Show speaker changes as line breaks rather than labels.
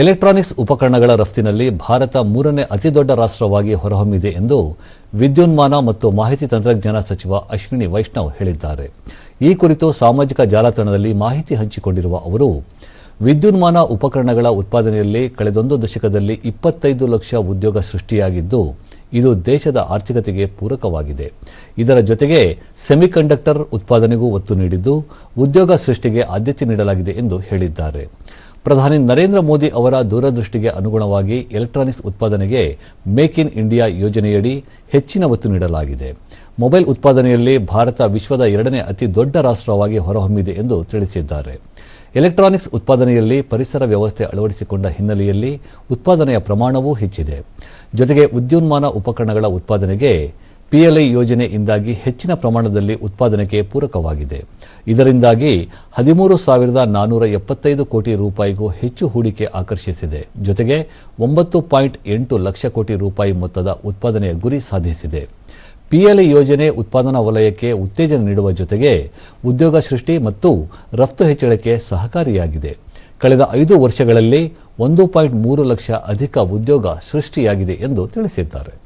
Electronics ಉಪಕರಣಗಳ ರಫ್ತಿನಲ್ಲಿ ಭಾರತ ಮೂರನೇ ಅತಿದೊಡ್ಡ ರಾಷ್ಟ್ರವಾಗಿ ಹೊರಹೊಮ್ಮಿದೆ ಎಂದು ವಿದ್ಯುನ್ಮಾನ ಮತ್ತು ಮಾಹಿತಿ ತಂತ್ರಜ್ಞಾನ ಸಚಿವ ಅಶ್ವಿನಿ ವೈಷ್ಣವ್ ಹೇಳಿದ್ದಾರೆ. ಈ ಕುರಿತು ಸಾಮಾಜಿಕ ಜಾಲತಾಣದಲ್ಲಿ ಮಾಹಿತಿ ಹಂಚಿಕೊಂಡಿರುವ ಅವರು, ವಿದ್ಯುನ್ಮಾನ ಉಪಕರಣಗಳ ಉತ್ಪಾದನೆಯಲ್ಲಿ ಕಳೆದೊಂದು ದಶಕದಲ್ಲಿ ಇಪ್ಪತ್ತೈದು ಲಕ್ಷ ಉದ್ಯೋಗ ಸೃಷ್ಟಿಯಾಗಿದ್ದು, ಇದು ದೇಶದ ಆರ್ಥಿಕತೆಗೆ ಪೂರಕವಾಗಿದೆ. ಇದರ ಜೊತೆಗೆ ಸೆಮಿಕಂಡಕ್ಟರ್ ಉತ್ಪಾದನೆಗೂ ಒತ್ತು ನೀಡಿದ್ದು, ಉದ್ಯೋಗ ಸೃಷ್ಟಿಗೆ ಆದ್ಯತೆ ನೀಡಲಾಗಿದೆ ಎಂದು ಹೇಳಿದ್ದಾರೆ. ಪ್ರಧಾನಿ ನರೇಂದ್ರ ಮೋದಿ ಅವರ ದೂರದೃಷ್ಟಿಗೆ ಅನುಗುಣವಾಗಿ ಎಲೆಕ್ಟ್ರಾನಿಕ್ಸ್ ಉತ್ಪಾದನೆಗೆ ಮೇಕ್ ಇನ್ ಇಂಡಿಯಾ ಯೋಜನೆಯಡಿ ಹೆಚ್ಚಿನ ಒತ್ತು ನೀಡಲಾಗಿದೆ. ಮೊಬೈಲ್ ಉತ್ಪಾದನೆಯಲ್ಲಿ ಭಾರತ ವಿಶ್ವದ ಎರಡನೇ ಅತಿ ದೊಡ್ಡ ರಾಷ್ಟ್ರವಾಗಿ ಹೊರಹೊಮ್ಮಿದೆ ಎಂದು ತಿಳಿಸಿದ್ದಾರೆ. ಎಲೆಕ್ಟ್ರಾನಿಕ್ಸ್ ಉತ್ಪಾದನೆಯಲ್ಲಿ ಪರಿಸರ ವ್ಯವಸ್ಥೆ ಅಳವಡಿಸಿಕೊಂಡ ಹಿನ್ನೆಲೆಯಲ್ಲಿ ಉತ್ಪಾದನೆಯ ಪ್ರಮಾಣವೂ ಹೆಚ್ಚಿದೆ. ಜೊತೆಗೆ ವಿದ್ಯುನ್ಮಾನ ಉಪಕರಣಗಳ ಉತ್ಪಾದನೆಗೆ ಪಿಎಲ್ಐ ಯೋಜನೆಯಿಂದಾಗಿ ಹೆಚ್ಚಿನ ಪ್ರಮಾಣದಲ್ಲಿ ಉತ್ಪಾದನೆಗೆ ಪೂರಕವಾಗಿದೆ. ಇದರಿಂದಾಗಿ ಹದಿಮೂರು ಸಾವಿರದ ನಾನ್ನೂರ ಎಪ್ಪತ್ತೈದು ಕೋಟಿ ರೂಪಾಯಿಗೂ ಹೆಚ್ಚು ಹೂಡಿಕೆ ಆಕರ್ಷಿಸಿದೆ. ಜೊತೆಗೆ ಒಂಬತ್ತು ಪಾಯಿಂಟ್ ಎಂಟು ಲಕ್ಷ ಕೋಟಿ ರೂಪಾಯಿ ಮೊತ್ತದ ಉತ್ಪಾದನೆಯ ಗುರಿ ಸಾಧಿಸಿದೆ. ಪಿಎಲ್ಐ ಯೋಜನೆ ಉತ್ಪಾದನಾ ವಲಯಕ್ಕೆ ಉತ್ತೇಜನ ನೀಡುವ ಜೊತೆಗೆ ಉದ್ಯೋಗ ಸೃಷ್ಟಿ ಮತ್ತು ರಫ್ತು ಹೆಚ್ಚಳಕ್ಕೆ ಸಹಕಾರಿಯಾಗಿದೆ. ಕಳೆದ ಐದು ವರ್ಷಗಳಲ್ಲಿ ಒಂದು ಪಾಯಿಂಟ್ ಮೂರು ಲಕ್ಷ ಅಧಿಕ ಉದ್ಯೋಗ ಸೃಷ್ಟಿಯಾಗಿದೆ ಎಂದು ತಿಳಿಸಿದ್ದಾರೆ.